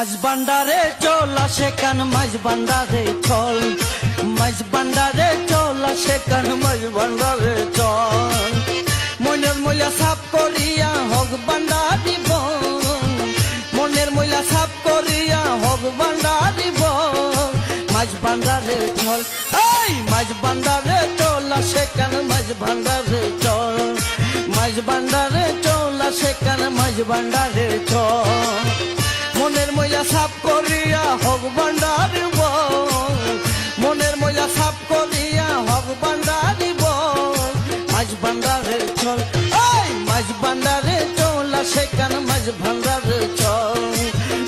মাঝ বান্ডারে চল আসে কান মাঝ বান্ডারে চল। মাঝ বান্ডারে চল আসে কান বান্ডারে চল। মনের মইলা সাপ করিয়া হক বান্ডারি বন মনের মইলা সাপ করিয়া হক বান্ডারি বন মাঝ বান্ডারে চল, এই মাঝ বান্ডারে চল আসে কান বান্ডারে চল। মাঝ বান্ডারে চল আসে কান বান্ডারে চল। সাপ করিয়া হক বান্ডারিব মনের মজা সাপ করিয়া হক বান্ডারিব মাছ বান্ডারে চল, এই মাঝ বান্ডারে চলা সেখান মাছ ভান্ডারে চল।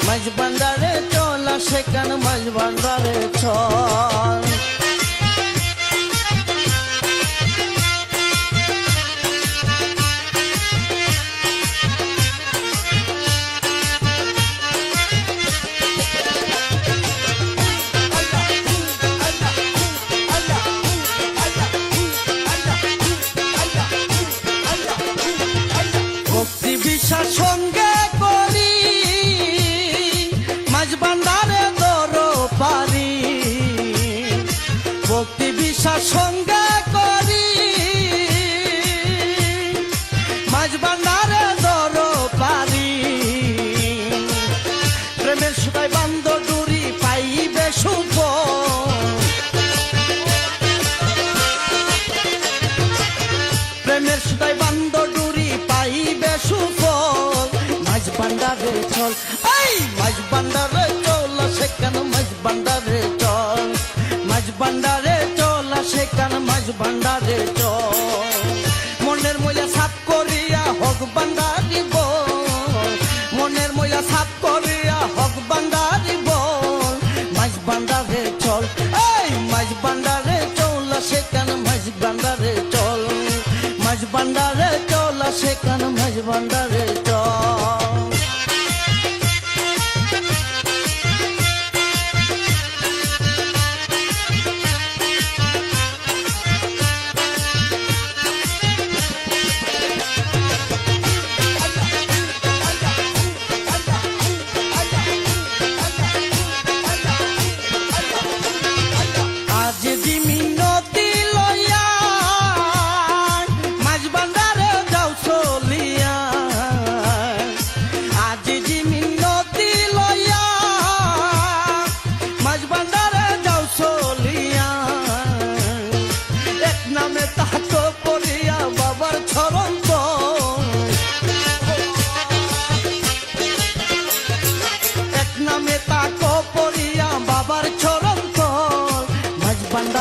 মাছ বান্ডারে চলা সেখান মাছ ভান্ডারে চল। বান্ডারে চল এই মাঝ বান্ডারে চল সেখান মাঝ বান্ডারে চল। মাঝ বান্ডারে চল সেখান মাঝ বান্ডারে চল। মনের মজা সাপ করিয়া হক বান্ডারি মনের মজা সাপ করিয়া হক বান্ডারি বল। মাঝ বান্ডারে চল, এই মাঝ বান্ডারে চল সেখান মাঝ বান্ডারে চল। মাঝ বান্ডারে চল সেখান মাঝ বান্ডারে চল।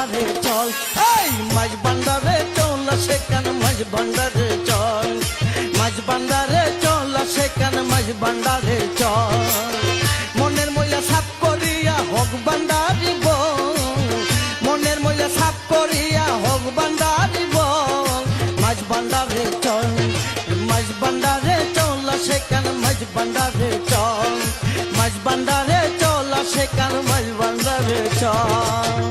ভান্ডারে চল। এই, মাঝ ভান্ডারে চল সেখান মাঝ ভান্ডারে চল। মাঝ ভান্ডারে চল সেখান মাঝ ভান্ডারে চল। মনের ময়লা সাপ করিয়া হক ভান্ডারি বল। মনের ময়লা সাপ করিয়া হক ভান্ডারি বল। মাঝ ভান্ডারে চল, মাঝ ভান্ডারে চল সেখান মাঝ ভান্ডারে চল। মাঝ ভান্ডারে চল সেখান মাঝ ভান্ডারে চল।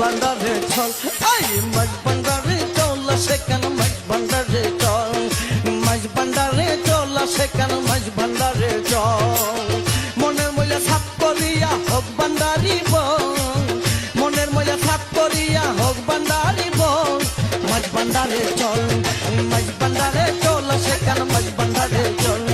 ভান্ডারে চল। আই মাছ ভান্ডারে চল সেখান মাছ ভান্ডারে চল। মাছ ভান্ডারে চল সেখান মাছ ভান্ডারে চল। মনের মজা সাপ করিয়া হক ভান্ডারি মনের মজা সাপ করিয়া হক ভান্ডারি মাছ ভান্ডারে চল, মাছ ভান্ডারে চল সেখান মাছ ভান্ডারে চল।